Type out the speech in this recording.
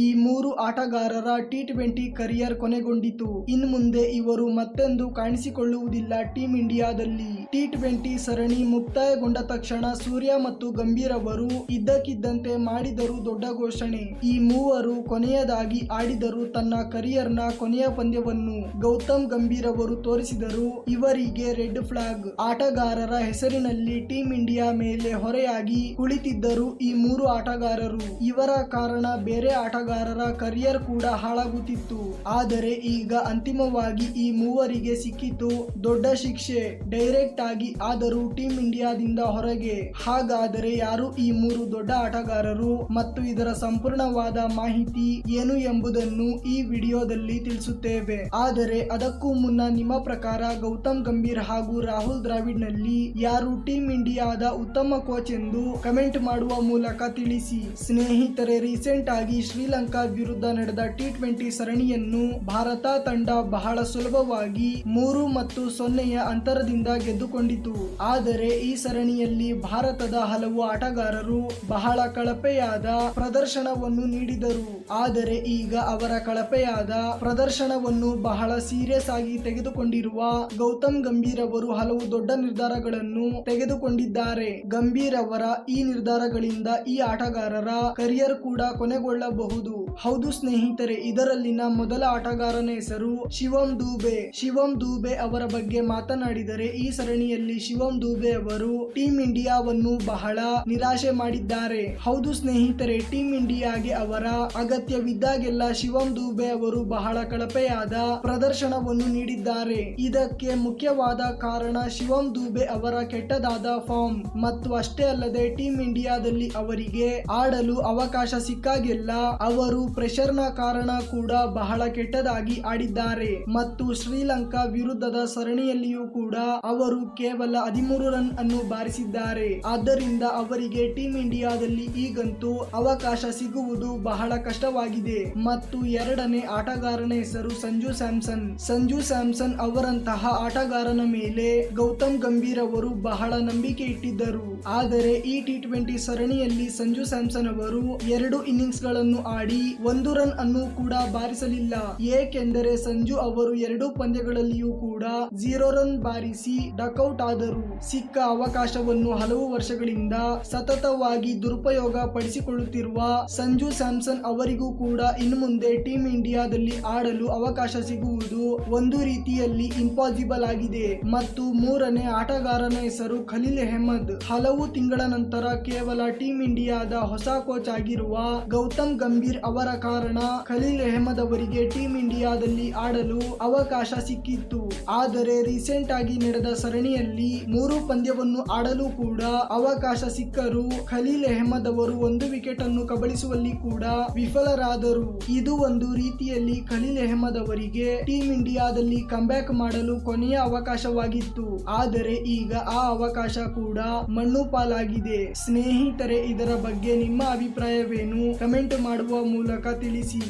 ಈ ಮೂರು ಆಟಗಾರರ ಟಿ ಟ್ವೆಂಟಿ ಕರಿಯರ್ ಕೊನೆಗೊಂಡಿತು. ಇನ್ನು ಮುಂದೆ ಇವರು ಮತ್ತೆಂದು ಕಾಣಿಸಿಕೊಳ್ಳುವುದಿಲ್ಲ ಟೀಂ ಇಂಡಿಯಾದಲ್ಲಿ ಟಿ ಟ್ವೆಂಟಿ ಸರಣಿ ಮುಕ್ತಾಯಗೊಂಡ ತಕ್ಷಣ ಸೂರ್ಯ ಮತ್ತು ಗಂಭೀರ್ ಅವರು ಇದ್ದಕ್ಕಿದ್ದಂತೆ ಮಾಡಿದರು ದೊಡ್ಡ ಘೋಷಣೆ. ಈ ಮೂವರು ಕೊನೆಯದಾಗಿ ಆಡಿದರು ತನ್ನ ಕರಿಯರ್ನ ಕೊನೆಯ ಪಂದ್ಯವನ್ನು. ಗೌತಮ್ ಗಂಭೀರ್ ಅವರು ತೋರಿಸಿದರು ಇವರಿಗೆ ರೆಡ್ ಫ್ಲಾಗ್. ಆಟಗಾರರ ಹೆಸರಿನಲ್ಲಿ ಟೀಂ ಇಂಡಿಯಾ ಮೇಲೆ ಹೊರೆಯಾಗಿ ಕುಳಿತಿದ್ದರು ಈ ಮೂರು ಆಟಗಾರರು. ಇವರ ಕಾರಣ ಬೇರೆ ಆಟಗಾರರ ಕರಿಯರ್ ಕೂಡ ಹಾಳಾಗುತ್ತಿತ್ತು. ಆದರೆ ಈಗ ಅಂತಿಮವಾಗಿ ಈ ಮೂವರಿಗೆ ಸಿಕ್ಕಿತು ದೊಡ್ಡ ಶಿಕ್ಷೆ. ಡೈರೆಕ್ಟ್ ಆಗಿ ಆದರೂ ಟೀಂ ಇಂಡಿಯಾದಿಂದ ಹೊರಗೆ. ಹಾಗಾದರೆ ಯಾರು ಈ ಮೂರು ದೊಡ್ಡ ಆಟಗಾರರು ಮತ್ತು ಇದರ ಸಂಪೂರ್ಣವಾದ ಮಾಹಿತಿ ಏನು ಎಂಬುದನ್ನು ಈ ವಿಡಿಯೋದಲ್ಲಿ ತಿಳಿಸುತ್ತೇವೆ. ಆದರೆ ಅದಕ್ಕೂ ಮುನ್ನ ನಿಮ್ಮ ಪ್ರಕಾರ ಗೌತಮ್ ಗಂಭೀರ್ ಹಾಗೂ ರಾಹುಲ್ ದ್ರಾವಿಡ್ನಲ್ಲಿ ಯಾರು ಟೀಂ ಇಂಡಿಯಾದ ಉತ್ತಮ ಕೋಚ್ ಎಂದು ಕಮೆಂಟ್ ಮಾಡುವ ಮೂಲಕ ತಿಳಿಸಿ. ಸ್ನೇಹಿತರೆ ರೀಸೆಂಟ್ ಆಗಿ ಶ್ರೀಲಂಕಾ ವಿರುದ್ಧ ನಡೆದ ಟಿ ಟ್ವೆಂಟಿ ಸರಣಿಯನ್ನು ಭಾರತ ತಂಡ ಬಹಳ ಸುಲಭವಾಗಿ ಮೂರು ಮತ್ತು ಸೊನ್ನೆಯ ಅಂತರದಿಂದ ಗೆದ್ದುಕೊಂಡಿತು. ಆದರೆ ಈ ಸರಣಿಯಲ್ಲಿ ಭಾರತದ ಹಲವು ಆಟಗಾರರು ಬಹಳ ಕಳಪೆಯಾದ ಪ್ರದರ್ಶನವನ್ನು ನೀಡಿದರು. ಆದರೆ ಈಗ ಅವರ ಕಳಪೆಯಾದ ಪ್ರದರ್ಶನವನ್ನು ಬಹಳ ಸೀರಿಯಸ್ ಆಗಿ ತೆಗೆದುಕೊಂಡಿರುವ ಗೌತಮ್ ಗಂಭೀರ್ ಅವರು ಹಲವು ದೊಡ್ಡ ನಿರ್ಧಾರಗಳನ್ನು ತೆಗೆದುಕೊಂಡಿದ್ದಾರೆ. ಗಂಭೀರ್ ಅವರ ಈ ನಿರ್ಧಾರಗಳಿಂದ ಈ ಆಟಗಾರರ ಕರಿಯರ್ ಕೂಡ ಕೊನೆಗೊಳ್ಳಬಹುದು. ಹೌದು. ಸ್ನೇಹಿತರೆ, ಇದರಲ್ಲಿನ ಮೊದಲ ಆಟಗಾರನ ಹೆಸರು ಶಿವಂ ದೂಬೆ. ಶಿವಂ ದೂಬೆ ಅವರ ಬಗ್ಗೆ ಮಾತನಾಡಿದರೆ ಈ ಸರಣಿಯಲ್ಲಿ ಶಿವಂ ದೂಬೆ ಅವರು ಟೀಂ ಇಂಡಿಯಾವನ್ನು ಬಹಳ ನಿರಾಶೆ ಮಾಡಿದ್ದಾರೆ. ಹೌದು ಸ್ನೇಹಿತರೆ, ಟೀಂ ಇಂಡಿಯಾಗೆ ಅವರ ಅಗತ್ಯವಿದ್ದಾಗೆಲ್ಲ ಶಿವಂ ದೂಬೆ ಅವರು ಬಹಳ ಕಳಪೆಯಾದ ಪ್ರದರ್ಶನವನ್ನು ನೀಡಿದ್ದಾರೆ. ಇದಕ್ಕೆ ಮುಖ್ಯವಾದ ಕಾರಣ ಶಿವಂ ದೂಬೆ ಅವರ ಕೆಟ್ಟದಾದ ಫಾರ್ಮ್. ಮತ್ತು ಅಷ್ಟೇ ಅಲ್ಲದೆ ಟೀಂ ಇಂಡಿಯಾದಲ್ಲಿ ಅವರಿಗೆ ಆಡಲು ಅವಕಾಶ ಸಿಕ್ಕಾಗೆಲ್ಲ ಅವರು ಪ್ರೆಷರ್ನ ಕಾರಣ ಕೂಡ ಬಹಳ ಕೆಟ್ಟದಾಗಿ ಆಡಿದ್ದಾರೆ. ಮತ್ತು ಶ್ರೀಲಂಕಾ ವಿರುದ್ಧದ ಸರಣಿಯಲ್ಲಿಯೂ ಕೂಡ ಅವರು ಕೇವಲ ಹದಿಮೂರು ರನ್ ಅನ್ನು ಬಾರಿಸಿದ್ದಾರೆ. ಆದ್ದರಿಂದ ಅವರಿಗೆ ಟೀಂ ಇಂಡಿಯಾದಲ್ಲಿ ಈಗಂತೂ ಅವಕಾಶ ಸಿಗುವುದು ಬಹಳ ಕಷ್ಟವಾಗಿದೆ. ಮತ್ತು ಎರಡನೇ ಆಟಗಾರನ ಹೆಸರು ಸಂಜು ಸ್ಯಾಮ್ಸನ್. ಸಂಜು ಸ್ಯಾಮ್ಸನ್ ಅವರಂತಹ ಆಟಗಾರನ ಮೇಲೆ ಗೌತಮ್ ಗಂಭೀರ್ ಅವರು ಬಹಳ ನಂಬಿಕೆ ಇಟ್ಟಿದ್ದರು. ಆದರೆ ಈ ಟಿ ಟ್ವೆಂಟಿ ಸರಣಿಯಲ್ಲಿ ಸಂಜು ಸ್ಯಾಮ್ಸನ್ ಅವರು ಎರಡು ಇನ್ನಿಂಗ್ಸ್ಗಳನ್ನು ಆಡಿ ಒಂದು ರನ್ ಅನ್ನು ಕೂಡ ಬಾರಿಸಲಿಲ್ಲ. ಏಕೆಂದರೆ ಸಂಜು ಅವರು ಎರಡು ಪಂದ್ಯಗಳಲ್ಲಿಯೂ ಕೂಡ ಜೀರೋ ರನ್ ಬಾರಿಸಿ ಡಕೌಟ್ ಆದರು. ಸಿಕ್ಕ ಅವಕಾಶವನ್ನು ಹಲವು ವರ್ಷಗಳಿಂದ ಸತತವಾಗಿ ದುರುಪಯೋಗ ಪಡಿಸಿಕೊಳ್ಳುತ್ತಿರುವ ಸಂಜು ಸ್ಯಾಮ್ಸನ್ ಅವರಿಗೂ ಕೂಡ ಇನ್ನು ಮುಂದೆ ಟೀಂ ಇಂಡಿಯಾದಲ್ಲಿ ಆಡಲು ಅವಕಾಶ ಸಿಗುವುದು ಒಂದು ರೀತಿಯಲ್ಲಿ ಇಂಪಾಸಿಬಲ್ ಆಗಿದೆ. ಮತ್ತು ಮೂರನೇ ಆಟಗಾರನ ಹೆಸರು ಖಲೀಲ್ ಅಹಮದ್. ಹಲವು ತಿಂಗಳ ನಂತರ ಕೇವಲ ಟೀಂ ಇಂಡಿಯಾದ ಹೊಸ ಕೋಚ್ ಆಗಿರುವ ಗೌತಮ್ ಗಂಭೀರ್ ಅವರ ಕಾರಣ ಖಲೀಲ್ ಅಹಮದ್ ಅವರಿಗೆ ಟೀಂ ಇಂಡಿಯಾದಲ್ಲಿ ಆಡಲು ಅವಕಾಶ ಸಿಕ್ಕಿತ್ತು. ಆದರೆ ರೀಸೆಂಟ್ ಆಗಿ ನಡೆದ ಸರಣಿಯಲ್ಲಿ ಮೂರು ಪಂದ್ಯವನ್ನು ಆಡಲು ಕೂಡ ಅವಕಾಶ ಸಿಕ್ಕರು. ಖಲೀಲ್ ಅಹಮದ್ ಅವರು ಒಂದು ವಿಕೆಟ್ ಅನ್ನು ಕಬಳಿಸುವಲ್ಲಿ ಕೂಡ ವಿಫಲರಾದರು. ಇದು ಒಂದು ರೀತಿಯಲ್ಲಿ ಖಲೀಲ್ ಅಹಮದ್ ಅವರಿಗೆ ಟೀಂ ಇಂಡಿಯಾದಲ್ಲಿ ಕಂಬ್ಯಾಕ್ ಮಾಡಲು ಕೊನೆಯ ಅವಕಾಶವಾಗಿತ್ತು. ಆದರೆ ಈಗ ಆ ಅವಕಾಶ ಕೂಡ ಮಣ್ಣು ಪಾಲಾಗಿದೆ. ಸ್ನೇಹಿತರೆ, ಇದರ ಬಗ್ಗೆ ನಿಮ್ಮ ಅಭಿಪ್ರಾಯವೇನು? ಕಮೆಂಟ್ ಮಾಡುವ ಮೂಲಕ ತಿಳಿಸಿ